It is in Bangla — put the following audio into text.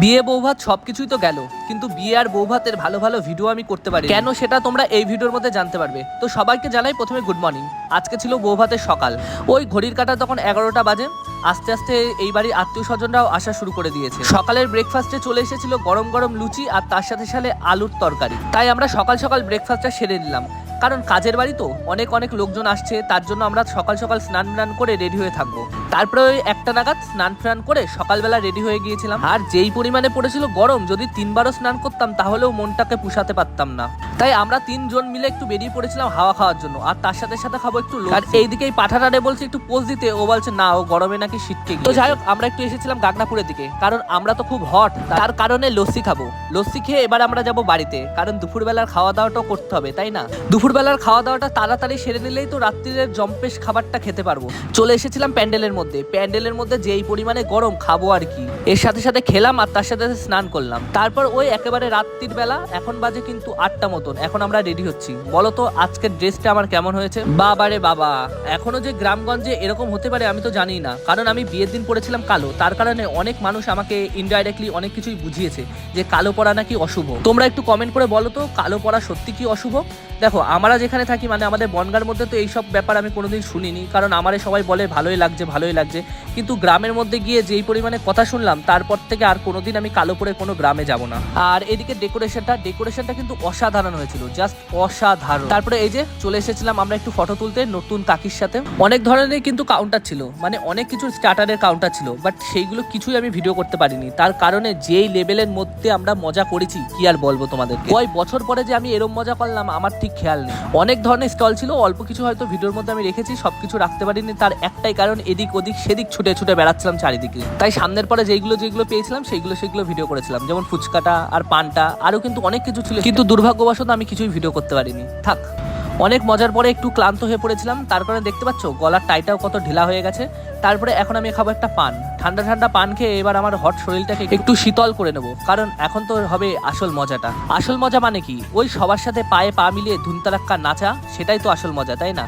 বিয়ে বৌভাত সব কিছুই তো গেল, কিন্তু বিয়ে আর বৌভাতের ভালো ভালো ভিডিও আমি করতে পারি কেন সেটা তোমরা এই ভিডিওর মধ্যে জানতে পারবে। তো সবাইকে জানাই প্রথমে গুড মর্নিং আজকে ছিল বৌভাতের সকাল। ওই ঘড়ির কাটা তখন এগারোটা বাজে। আস্তে আস্তে এই বাড়ির আত্মীয় স্বজনরাও আসা শুরু করে দিয়েছে। সকালের ব্রেকফাস্টে চলে এসেছিল গরম গরম লুচি আর তার সাথে সাথে আলুর তরকারি। তাই আমরা সকাল সকাল ব্রেকফাস্টটা সেরে নিলাম। কারণ কাজের বাড়ি তো অনেক অনেক লোকজন আসছে তার জন্য আমরা সকাল সকাল স্নান টান করে রেডি হয়ে থাকব। তারপরে ওই একটা নাগাদ স্নান টান করে সকালবেলা রেডি হয়ে গিয়েছিলাম। আর যেই পরিমাণে পড়েছিল গরম যদি তিনবারও স্নান করতাম তাহলেও মনটাকে পুষাতে পারতাম না। তাই আমরা তিনজন মিলে একটু বেরিয়ে পড়েছিলাম হাওয়া খাওয়ার জন্য। আর তার সাথে সাথে খাব একটু। আর এইদিকে এই পাঠাটারে বলছে একটু পোজ দিতে। ও বলছে না ও গরমে নাকি শীতকে তো যাই হোক আমরা একটু এসেছিলাম গাগনাপুরের দিকে। কারণ আমরা তো খুব হট তার কারণে লস্যি খাব। লস্যি খেয়ে এবার আমরা যাব বাড়িতে। কারণ দুপুরবেলার খাওয়া দাওয়াটাও করতে হবে তাই না? দুপুরবেলার খাওয়া দাওয়াটা তাড়াতাড়ি সেরে নিলেই তো রাত্রিরের জম্পেশ খাবারটা খেতে পারব। চলে এসেছিলাম প্যান্ডেলের মধ্যে। প্যান্ডেলের মধ্যে যেই পরিমাণে গরম খাব আর কি। এর সাথে সাথে খেলাম আর তার সাথে স্নান করলাম। তারপর ওই একেবারে রাত্রির বেলা, এখন বাজে কিন্তু আটটা মতন। এখন আমরা রেডি হচ্ছি। বলো তো, আজকের ড্রেসটা আমার কেমন হয়েছে? বাবারে বাবা! এখনও যে গ্রামগঞ্জে এরকম হতে পারে আমি তো জানি না। কারণ আমি বিয়ের দিন পড়েছিলাম কালো। তার কারণে অনেক মানুষ আমাকে ইনডাইরেক্টলি অনেক কিছুই বুঝিয়েছে যে কালো পরা নাকি অশুভ। তোমরা একটু কমেন্ট করে বলো তো, কালো পরা সত্যি কি অশুভ? দেখো আমরা যেখানে থাকি মানে আমাদের বনগার মধ্যে তো এইসব ব্যাপার আমি কোনোদিন শুনিনি। কারণ আমারে সবাই বলে, ভালোই লাগছে ভালোই লাগছে। কিন্তু গ্রামের মধ্যে গিয়ে যেই পরিমাণে কথা শুনলাম, তারপর থেকে আর কোনোদিন আমি কালো পরে কোনো গ্রামে যাব না। আর এদিকে ডেকোরেশনটা ডেকোরেশনটা কিন্তু অসাধারণ হয়েছিল জাস্ট অসাধারণ। তারপরে এই যে চলে এসেছিলাম আমরা একটু ফটো তুলতে, নতুন কাকির সাথে। অনেক ধরনের কিন্তু কাউন্টার ছিল মানে অনেক কিছু স্টার্টারের কাউন্টার ছিল বাট সেইগুলো কিছুই আমি ভিডিও করতে পারিনি। তার কারণে যেই লেভেলের মধ্যে আমরা মজা করেছি, কি আর বলব তোমাদেরকে? কয় বছর পরে যে আমি এরম মজা করলাম, আমার ঠিক খেয়াল নেই। অনেক ধরনের স্টল ছিল, অল্প কিছু হয়তো ভিডিওর মধ্যে আমি রেখেছি সব কিছু রাখতে পারিনি, তার একটাই কারণ, এদিক ওদিক, সেদিক ছুটে ছুটে বেড়াচ্ছিলাম চারিদিকে। তাই সামনের পরে যেগুলো যেগুলো পেয়েছিলাম, সেইগুলো সেগুলো ভিডিও করেছিলাম, যেমন ফুচকাটা আর পানটা, আরও কিন্তু অনেক কিছু ছিল, কিন্তু দুর্ভাগ্যবশত আমি কিছুই ভিডিও করতে পারিনি। থাক। অনেক মজার পরে একটু ক্লান্ত হয়ে পড়েছিলাম। তার কারণে দেখতে পাচ্ছ, গলার টাইটাও কত ঢিলা হয়ে গেছে। তারপরে এখন আমি খাব একটা পান। ঠান্ডা ঠান্ডা পান খেয়ে এবার আমার হট শরীরটাকে একটু শীতল করে নেব। কারণ এখন তো হবে আসল মজাটা। আসল মজা মানে কি? ওই সবার সাথে পায়ে পা মিলিয়ে ধুনতারাক্কা নাচা, সেটাই তো আসল মজা, তাই না?